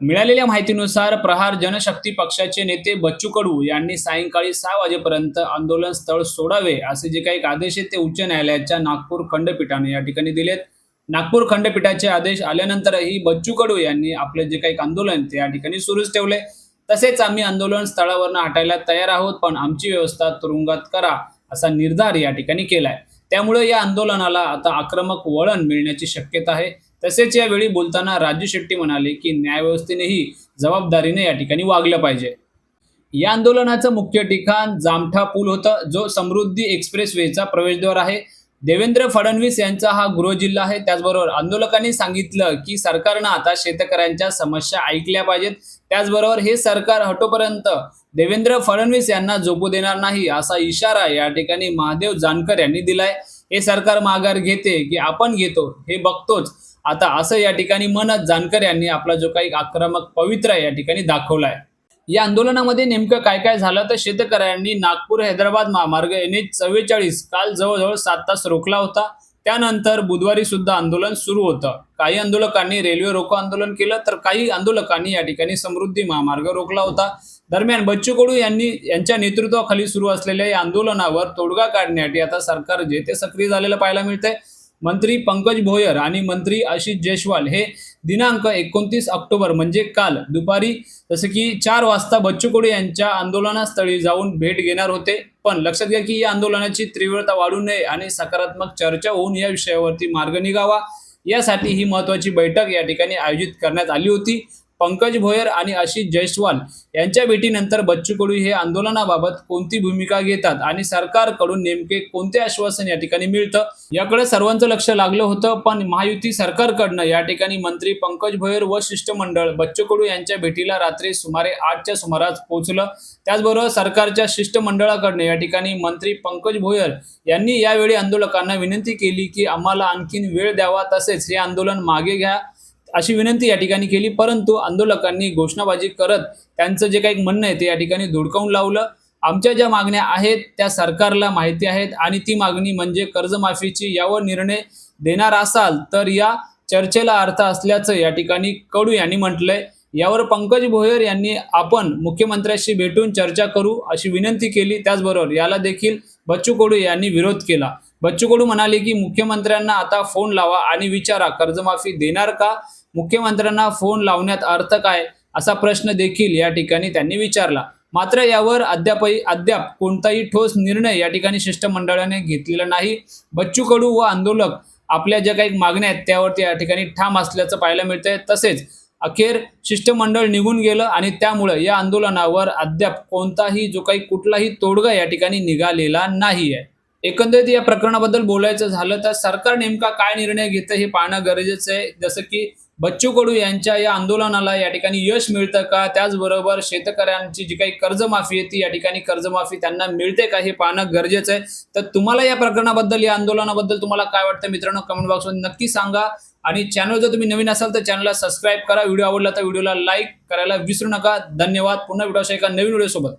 मिळालेल्या माहितीनुसार प्रहार जनशक्ती पक्षाचे नेते बच्चू कडू यांनी सायंकाळी सहा वाजेपर्यंत आंदोलन स्थळ सोडावे असे जे काही आदेश आहेत ते उच्च न्यायालयाच्या नागपूर खंडपीठाने या ठिकाणी दिलेत. नागपूर खंडपीठाचे आदेश आल्यानंतरही बच्चू कडू यांनी आपले जे काही आंदोलन ते या ठिकाणी सुरूच ठेवले. तसेच आम्ही आंदोलन स्थळावरनं हटायला तयार आहोत पण आमची व्यवस्था तुरुंगात करा असा निर्धार या ठिकाणी केलाय. त्यामुळे या आंदोलनाला आता आक्रमक वळण मिळण्याची शक्यता आहे. तसेच यावेळी बोलताना राजू शेट्टी म्हणाले की न्यायव्यवस्थेनेही जबाबदारीने या ठिकाणी वागलं पाहिजे. या आंदोलनाचं मुख्य ठिकाण जामठा पूल होतं जो समृद्धी एक्सप्रेसवेचा प्रवेशद्वार आहे. देवेंद्र फडणवीस यांचा हा गृहजिल्हा आहे. त्याचबरोबर आंदोलकांनी सांगितलं की सरकारनं आता शेतकऱ्यांच्या समस्या ऐकल्या पाहिजेत. त्याचबरोबर हे सरकार हटोपर्यंत देवेंद्र फडणवीस यांना झोपू देणार नाही असा इशारा या ठिकाणी महादेव जानकर यांनी दिलाय. हे सरकार माघार घेते की आपण घेतो हे बघतोच. आता असं या ठिकाणी म्हणत जानकर यांनी आपला जो काही आक्रमक पवित्र या ठिकाणी दाखवलाय. या आंदोलनामध्ये नेमकं काय काय झालं? तर शेतकऱ्यांनी नागपूर हैदराबाद महामार्ग एन एच चव्वेचाळीस काल जवळजवळ सात तास रोखला होता. त्यानंतर बुधवारी सुद्धा आंदोलन सुरू होतं. काही आंदोलकांनी रेल्वे रोको आंदोलन केलं तर काही आंदोलकांनी या ठिकाणी समृद्धी महामार्ग रोखला होता. दरम्यान बच्चू कडू यांनी यांच्या नेतृत्वाखाली सुरू असलेल्या या आंदोलनावर तोडगा काढण्यासाठी आता सरकार जे ते सक्रिय झालेलं पाहायला मिळतंय. मंत्री पंकज भोयर आणि मंत्री आशिष जयस्वाल हे दिनांक एकोणतीस ऑक्टोबर म्हणजे काल दुपारी जसं की चार वाजता बच्चू कडू यांच्या आंदोलनास्थळी जाऊन भेट घेणार होते. पण लक्षात घ्या की या आंदोलनाची तीव्रता वाढू नये आणि सकारात्मक चर्चा होऊन या विषयावरती मार्ग निघावा. यासाठी ही महत्वाची बैठक या ठिकाणी आयोजित करण्यात आली होती. पंकज भोयर आणि आशिष जयस्वाल यांच्या भेटीनंतर बच्चू कडू हे आंदोलनाबाबत कोणती भूमिका घेतात आणि सरकारकडून नेमके कोणते आश्वासन या ठिकाणी मिळतं? याकडे सर्वांचं लक्ष लागलं होतं पण महायुती सरकारकडनं या ठिकाणी मंत्री पंकज भोयर व शिष्टमंडळ बच्चू कडू यांच्या भेटीला रात्री सुमारे आठच्या सुमारास पोहोचलं. त्याचबरोबर सरकारच्या शिष्टमंडळाकडनं या ठिकाणी मंत्री पंकज भोयर यांनी यावेळी आंदोलकांना विनंती केली की आम्हाला आणखीन वेळ द्यावा तसेच हे आंदोलन मागे घ्या. अशी विनंती या ठिकाणी केली. परंतु आंदोलकांनी घोषणाबाजी करत त्यांचं जे काही म्हणणं आहे ते या ठिकाणी धुडकावून लावलं. आमच्या ज्या मागण्या आहेत त्या सरकारला माहिती आहेत आणि ती मागणी म्हणजे कर्जमाफीची यावर निर्णय देणार असाल तर या चर्चेला अर्थ असल्याचं या ठिकाणी कडू यांनी म्हटलंय. यावर पंकज भोयर यांनी आपण मुख्यमंत्र्यांशी भेटून चर्चा करू अशी विनंती केली. त्याचबरोबर याला देखील बच्चू कडू यांनी विरोध केला. बच्चू कडू म्हणाले की मुख्यमंत्र्यांना आता फोन लावा आणि विचारा कर्जमाफी देणार का? मुख्यमंत्र्यांना फोन लावण्यात अर्थ काय? असा प्रश्न देखील या ठिकाणी त्यांनी विचारला. मात्र यावर अद्यापही अद्याप कोणताही ठोस निर्णय या ठिकाणी शिष्टमंडळाने घेतलेला नाही. बच्चू कडू व आंदोलक आपल्या ज्या काही मागण्या आहेत त्यावरती या ठिकाणी ठाम असल्याचं पाहायला मिळतंय. तसेच अखेर शिष्टमंडळ निघून गेलं आणि त्यामुळे या आंदोलनावर अद्याप कोणताही जो काही कुठलाही तोडगा या ठिकाणी निघालेला नाही आहे एकंदरीत या प्रकरणाबद्दल बोलायचं झालं तर सरकार नेमका काय निर्णय घेतं हे पाहणं गरजेचं आहे. जसं की बच्चू कडू यांच्या या आंदोलनाला या ठिकाणी यश मिळतं का? त्याचबरोबर शेतकऱ्यांची जी काही कर्जमाफी आहे ती या ठिकाणी कर्जमाफी त्यांना मिळते का हे पाहणं गरजेचं आहे. तर तुम्हाला या प्रकरणाबद्दल या आंदोलनाबद्दल तुम्हाला काय वाटतं मित्रांनो? कमेंट बॉक्समध्ये नक्की सांगा. आणि चॅनल जर तुम्ही नवीन असाल तर चॅनलला सबस्क्राईब करा. व्हिडिओ आवडला तर व्हिडिओला लाईक करायला विसरू नका. धन्यवाद. पुन्हा व्हिडिओ एका नवीन व्हिडिओसोबत